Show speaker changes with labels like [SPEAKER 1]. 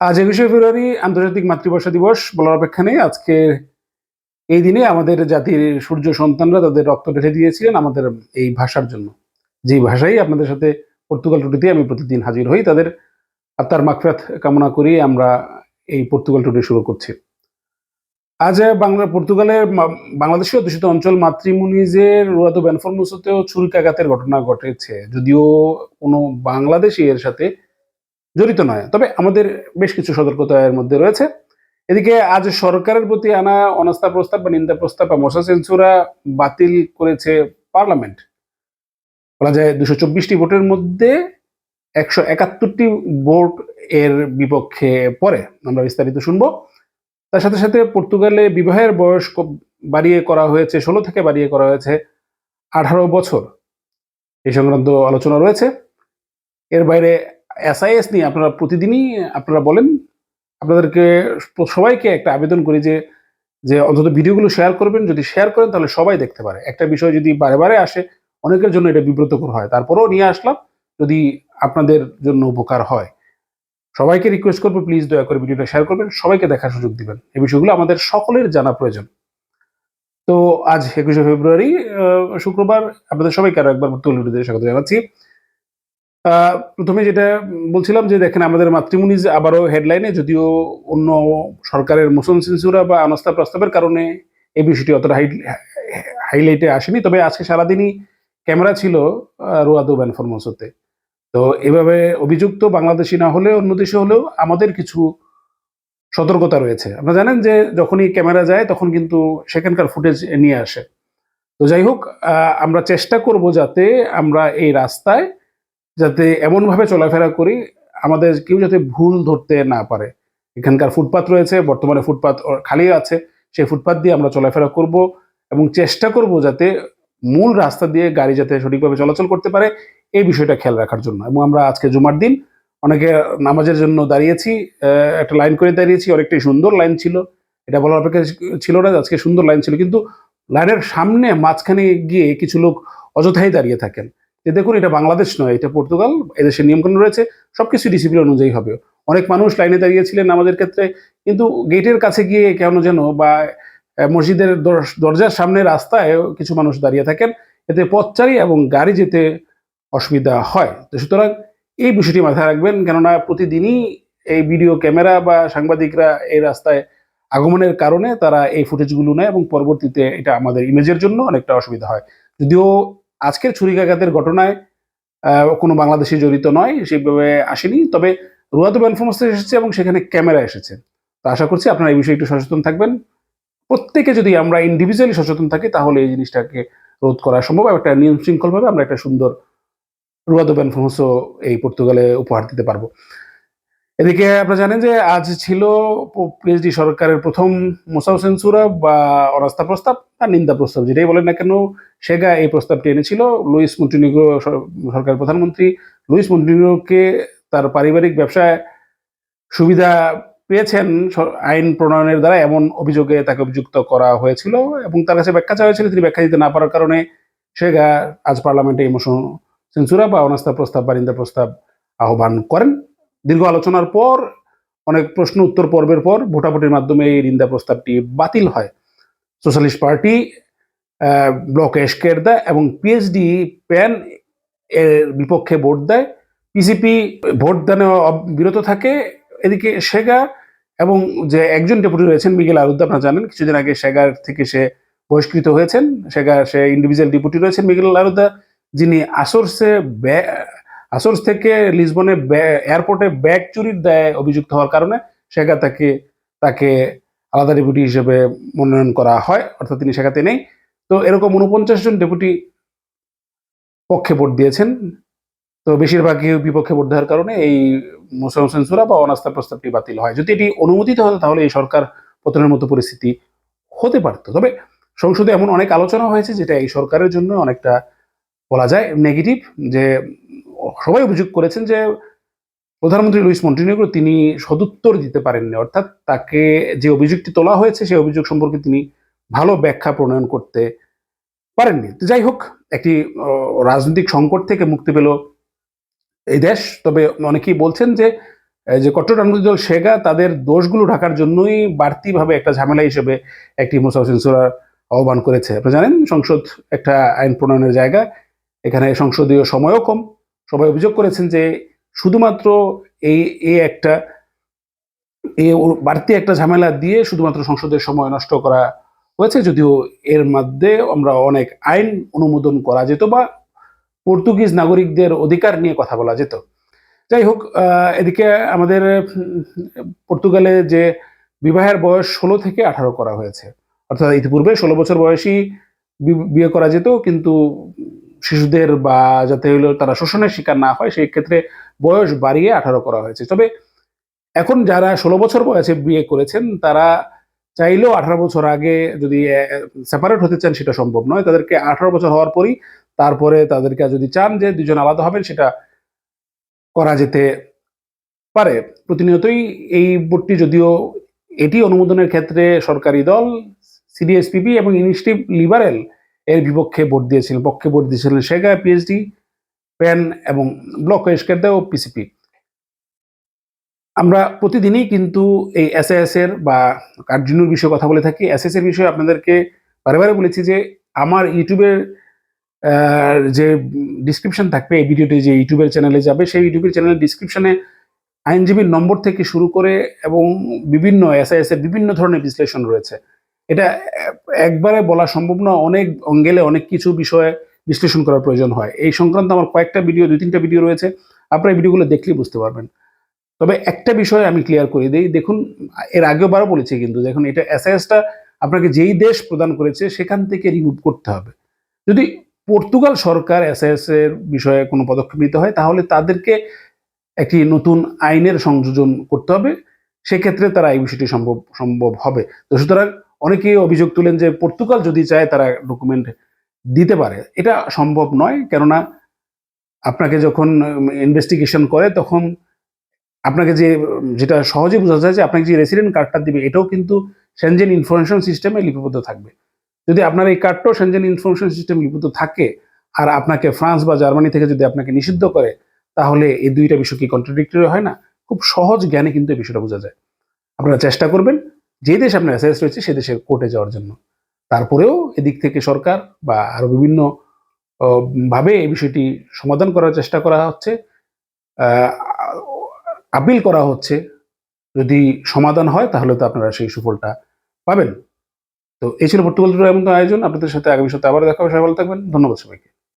[SPEAKER 1] আজ একুশে ফেব্রুয়ারি আন্তর্জাতিক মাতৃভাষা দিবস, বলার অপেক্ষা নেই। আজকে এই দিনে আমাদের জাতির সূর্য সন্তানরা তাদের রক্ত ঢেলে দিয়েছিলেন আমাদের এই ভাষার জন্য। যে ভাষাই আপনাদের সাথে পর্তুগাল টুটিতে আমি প্রতিদিন হাজির হই, তাদের আত্মার মাকফরাত কামনা করি আমরা এই পর্তুগাল টুটি শুরু করছি। আজ বাংলা পর্তুগালের বাংলাদেশীয় দূষিত অঞ্চল মাতৃমুনিজের রুয়াদো বেনফরমুসতেও ছুরিকাঘাতের ঘটনা ঘটেছে। যদিও কোনো বাংলাদেশি এর সাথে জড়িত নয়। তবে আমাদের বেশ কিছু সতর্কতা এর মধ্যে রয়েছে। এদিকে আজ সরকারের প্রতি আনা অনাস্থা প্রস্তাব বা নিন্দা প্রস্তাব বা মশা সেন্সুরা বাতিল করেছে পার্লামেন্ট। বলা যায় দুশো চব্বিশটি ভোটের মধ্যে একশো একাত্তরটি ভোট এর বিপক্ষে পড়ে। আমরা বিস্তারিত শুনব। তার সাথে সাথে পর্তুগালে বিবাহের বয়স বাড়িয়ে করা হয়েছে, ষোলো থেকে বাড়িয়ে করা হয়েছে আঠারো বছর। এই সংক্রান্ত আলোচনা রয়েছে। এর বাইরে এসআইএস নিয়ে আপনারা প্রতিদিনই আপনারা বলেন। আপনাদেরকে সবাইকে একটা আবেদন করি যে যে অন্তত ভিডিওগুলো শেয়ার করবেন। যদি শেয়ার করেন তাহলে সবাই দেখতে পারে। একটা বিষয় যদি বারে বারে আসে, অনেকের জন্য এটা বিব্রতকর হয়। তারপরেও নিয়ে আসলাম, যদি আপনাদের জন্য উপকার হয়। সবাইকে রিকোয়েস্ট করব প্লিজ দয়া করে ভিডিওটা শেয়ার করবেন। সবাইকে দেখার সুযোগ দিবেন। এই বিষয়গুলো আমাদের সকলের জানা প্রয়োজন। তো আজ একুশে ফেব্রুয়ারি শুক্রবার, আপনাদের সবাইকে আরও একবার তুলে স্বাগত জানাচ্ছি। প্রথমে যেটা বলছিলাম যে দেখেন আমাদের মাতৃমুনিজ আবারও হেডলাইনে যদিও অন্য সরকারের মোশন সেন্সুরা বা অনাস্থা প্রস্তাবের কারণে এই বিষয়টি অতটা হাই হাইলাইটে আসেনি। তবে আজকে সারাদিনই ক্যামেরা ছিল রোয়াদো ব্যানফরমোসতে তো এভাবে অভিযুক্ত বাংলাদেশি না হলেও, অন্য দেশে হলেও আমাদের কিছু সতর্কতা রয়েছে। আপনারা জানেন যে যখনই ক্যামেরা যায়, তখন কিন্তু সেখানকার ফুটেজ নিয়ে আসে। তো যাই হোক আমরা চেষ্টা করব যাতে আমরা এই রাস্তায় যাতে এমনভাবে চলাফেরা করি, আমাদের কেউ যাতে ভুল ধরতে না পারে। এখানকার ফুটপাত রয়েছে, বর্তমানে ফুটপাত খালি আছে, সেই ফুটপাত দিয়ে আমরা চলাফেরা করব এবং চেষ্টা করব যাতে মূল রাস্তা দিয়ে গাড়ি যাতে সঠিকভাবে চলাচল করতে পারে, এই বিষয়টা খেয়াল রাখার জন্য। এবং আমরা আজকে জুমার দিন, অনেকে নামাজের জন্য দাঁড়িয়েছি একটা লাইন করে দাঁড়িয়েছি, অনেকটাই সুন্দর লাইন ছিল। এটা বলার অপেক্ষা ছিল না আজকে সুন্দর লাইন ছিল, কিন্তু লাইনের সামনে মাঝখানে গিয়ে কিছু লোক অযথাই দাঁড়িয়ে থাকেন। যে দেখুন, এটা বাংলাদেশ নয়, এটা পর্তুগাল এদেশের নিয়মকানুন রয়েছে, সবকিছু ডিসিপ্লিন অনুযায়ী হবে। অনেক মানুষ লাইনে দাঁড়িয়েছিলেন আমাদের ক্ষেত্রে, কিন্তু গেটের কাছে গিয়ে কেন যেন বা মসজিদের দর- দরজার সামনে রাস্তায় কিছু মানুষ দাঁড়িয়ে থাকেন, এতে পথচারী এবং গাড়ি যেতে অসুবিধা হয়। তো সুতরাং এই বিষয়টি মাথায় রাখবেন, কেননা প্রতিদিনই এই ভিডিও ক্যামেরা বা সাংবাদিকরা এই রাস্তায় আগমনের কারণে তারা এই ফুটেজগুলো নেয় এবং পরবর্তীতে এটা আমাদের ইমেজের জন্য অনেকটা অসুবিধা হয়। যদিও আজকের ছুরিকাঘাতের ঘটনায় কোনো বাংলাদেশি জড়িত নয়, সেভাবে আসেনি। তবে রুয়াদো ব্যানফোমস এসেছে এবং সেখানে ক্যামেরা এসেছে। তো আশা করছি আপনারা এই বিষয়ে একটু সচেতন থাকবেন। প্রত্যেকে যদি আমরা ইন্ডিভিজুয়ালি সচেতন থাকি, তাহলে এই জিনিসটাকে রোধ করা সম্ভব। একটা নিয়ম শৃঙ্খলভাবে আমরা একটা সুন্দর রুয়াদো ব্যানফোমসও এই পর্তুগালে উপহার দিতে পারব। এদিকে আপনারা জানেন যে আজ ছিল পিএইচডি সরকারের প্রথম মোসাউ সেন্সুরা বা অনাস্থা প্রস্তাব আর নিন্দা প্রস্তাব। যেটাই বলেন না কেন, সেগা এই প্রস্তাবটি এনেছিল। লুইস মন্টিনিগো সরকারের প্রধানমন্ত্রী। লুইস মন্টিনিগোকে তার পারিবারিক ব্যবসায় সুবিধা পেয়েছেন আইন প্রণয়নের দ্বারা এমন অভিযোগে তাকে অভিযুক্ত করা হয়েছিল এবং তার কাছে ব্যাখ্যা চাওয়া হয়েছিল। তিনি ব্যাখ্যা দিতে না পারার কারণে সেগা আজ পার্লামেন্টে এই মোশন সেন্সুরা বা অনাস্থা প্রস্তাব বা নিন্দা প্রস্তাব আহ্বান করেন। দীর্ঘ আলোচনার পর, অনেক প্রশ্ন উত্তর পর্বের পর ভোটাভুটির মাধ্যমে এই নিন্দা প্রস্তাবটি বাতিল হয়। সোশ্যালিস্ট পার্টি ব্লক এসকেরদা এবং পিএইচডি প্যান এর বিপক্ষে ভোট দেয়। পিসিপি ভোট দানে বিরত থাকে এদিকে সেগা এবং যে একজন ডেপুটি রয়েছেন মিগেল আরুদ্দা আপনারা জানেন কিছুদিন আগে সেগার থেকে সে বহিষ্কৃত হয়েছেন। সেগা সে ইন্ডিভিজুয়াল ডেপুটি রয়েছেন মিগেল আরুদ্দা যিনি আসরসে আসোর্স থেকে লিসবনে এয়ারপোর্টে ব্যাগ চুরির দায়ে অভিযুক্ত হওয়ার কারণে সেগা তাকে তাকে আলাদা ডেপুটি হিসেবে মনোনয়ন করা হয়, অর্থাৎ তিনি সেখাতে নেই। তো এরকম উনপঞ্চাশ জন ডেপুটি পক্ষে ভোট দিয়েছেন। তো বেশিরভাগই বিপক্ষে ভোট দেওয়ার কারণে এই মোসাম সেন্সুরা বা অনাস্থা প্রস্তাবটি বাতিল হয়। যদি এটি অনুমোদিত হতো, তাহলে এই সরকার পতনের মতো পরিস্থিতি হতে পারত। তবে সংসদে এমন অনেক আলোচনা হয়েছে, যেটা এই সরকারের জন্য অনেকটা বলা যায় নেগেটিভ যে সবাই অভিযোগ করেছেন যে প্রধানমন্ত্রী লুইস মন্টিনিগ্রো তিনি সদুত্তর দিতে পারেননি, অর্থাৎ তাকে যে অভিযোগটি তোলা হয়েছে সেই অভিযোগ সম্পর্কে তিনি ভালো ব্যাখ্যা প্রণয়ন করতে পারেননি। তো যাই হোক, একটি রাজনৈতিক সংকট থেকে মুক্তি পেল এই দেশ। তবে অনেকেই বলছেন যে যে কট্টর রাজনৈতিক দল সেগা, তাদের দোষগুলো ঢাকার জন্যই বাড়তিভাবে একটা ঝামেলা হিসেবে একটি মোসাউ সেন্সুরার আহ্বান করেছে। আপনি জানেন, সংসদ একটা আইন প্রণয়নের জায়গা, এখানে সংসদীয় সময়ও কম। সবাই অভিযোগ করেছেন যে শুধুমাত্র এই এ একটা, এ বাড়তি একটা ঝামেলা দিয়ে শুধুমাত্র সংসদের সময় নষ্ট করা হয়েছে, যদিও এর মধ্যে আমরা অনেক আইন অনুমোদন করা যেত বা পর্তুগিজ নাগরিকদের অধিকার নিয়ে কথা বলা যেত। যাই হোক এদিকে আমাদের পর্তুগালে যে বিবাহের বয়স ষোলো থেকে আঠারো করা হয়েছে, অর্থাৎ ইতিপূর্বে ষোলো বছর বয়সী বিয়ে করা যেত, কিন্তু শিশুদের বা যাতে হলো তারা শোষণের শিকার না হয়, সেই ক্ষেত্রে বয়স বাড়িয়ে আঠারো করা হয়েছে। তবে এখন যারা ষোলো বছর বয়সে বিয়ে করেছেন, তারা চাইলেও আঠারো বছর আগে যদি সেপারেট হতে চান সেটা সম্ভব নয়। তাদেরকে আঠারো বছর হওয়ার পরই তারপরে তাদেরকে যদি চান যে দুজন আলাদা হবেন, সেটা করা যেতে পারে। প্রতিনিয়তই এই বোর্ডটি যদিও এটি অনুমোদনের ক্ষেত্রে সরকারি দল সিডিএসপিপি এবং ইনিশিয়েটিভ লিবারেল বিপক্ষে ভোট দিয়েছিলেন। পক্ষে ভোট দিয়েছিলেন শেখা পিএইচডি প্যান এবং ব্লক এসকেরদা ও পিসিপি আমরা প্রতিদিনই কিন্তু এই এস এর বা কার্যনুর বিষয়ে কথা বলে থাকি। এসএস এর বিষয়ে আপনাদেরকে বারে বলেছি যে, আমার ইউটিউবের যে ডিসক্রিপশন থাকবে, এই ভিডিওটি যে ইউটিউবের চ্যানেলে যাবে, সেই ইউটিউবের চ্যানেলের ডিসক্রিপশনে আইনজীবীর নম্বর থেকে শুরু করে এবং বিভিন্ন এসআইএস এর বিভিন্ন ধরনের বিশ্লেষণ রয়েছে। এটা একবারে বলা সম্ভব না, অনেক অঙ্গেলে অনেক কিছু বিষয়ে বিশ্লেষণ করার প্রয়োজন হয়। এই সংক্রান্ত আমার কয়েকটা ভিডিও দুই তিনটা ভিডিও রয়েছে, আপনারা এই ভিডিওগুলো দেখলেই বুঝতে পারবেন। তবে একটা বিষয় আমি ক্লিয়ার করে দিই, দেখুন, এর আগেও বারও বলেছি কিন্তু, দেখুন, এটা এসআইএসটা আপনাকে যেই দেশ প্রদান করেছে, সেখান থেকে রিমুভ করতে হবে। যদি পর্তুগাল সরকার এসআইএস এর বিষয়ে কোনো পদক্ষেপ নিতে হয়, তাহলে তাদেরকে একটি নতুন আইনের সংযোজন করতে হবে। সেক্ষেত্রে তারা এই বিষয়টি সম্ভব সম্ভব হবে। তো সুতরাং অনেকেই অভিযোগ তুলেন যে পর্তুগাল যদি চায় তারা ডকুমেন্ট দিতে পারে। এটা সম্ভব নয়, কেননা আপনাকে যখন ইনভেস্টিগেশন করে তখন আপনাকে যে, যেটা সহজে বোঝা যায় যে আপনাকে যে রেসিডেন্ট কার্ডটা দিবে, এটাও কিন্তু সেনজেন ইনফরমেশন সিস্টেমে লিপিবদ্ধ থাকবে। যদি আপনার এই কার্ডটাও সেনজেন ইনফরমেশন সিস্টেম লিপিবদ্ধ থাকে আর আপনাকে ফ্রান্স বা জার্মানি থেকে যদি আপনাকে নিষিদ্ধ করে, তাহলে এই দুইটা বিষয় কি কন্ট্রাডিক্টরি হয় না? খুব সহজ জ্ঞানে কিন্তু এই বিষয়টা বোঝা যায়। আপনারা চেষ্টা করবেন যে দেশ আপনার অ্যাসেস রয়েছে সে দেশের কোর্টে যাওয়ার জন্য। তারপরেও এদিক থেকে সরকার বা আরও বিভিন্ন ভাবে এই বিষয়টি সমাধান করার চেষ্টা করা হচ্ছে। আপিল করা হচ্ছে। যদি সমাধান হয় তাহলে তো আপনারা সেই সুফলটা পাবেন। তো এই ছিল পর্তুগাল এমন আয়োজন। আপনাদের সাথে আগামী সপ্তাহে আবার দেখা হবে। সবাই ভালো থাকবেন। ধন্যবাদ সবাইকে।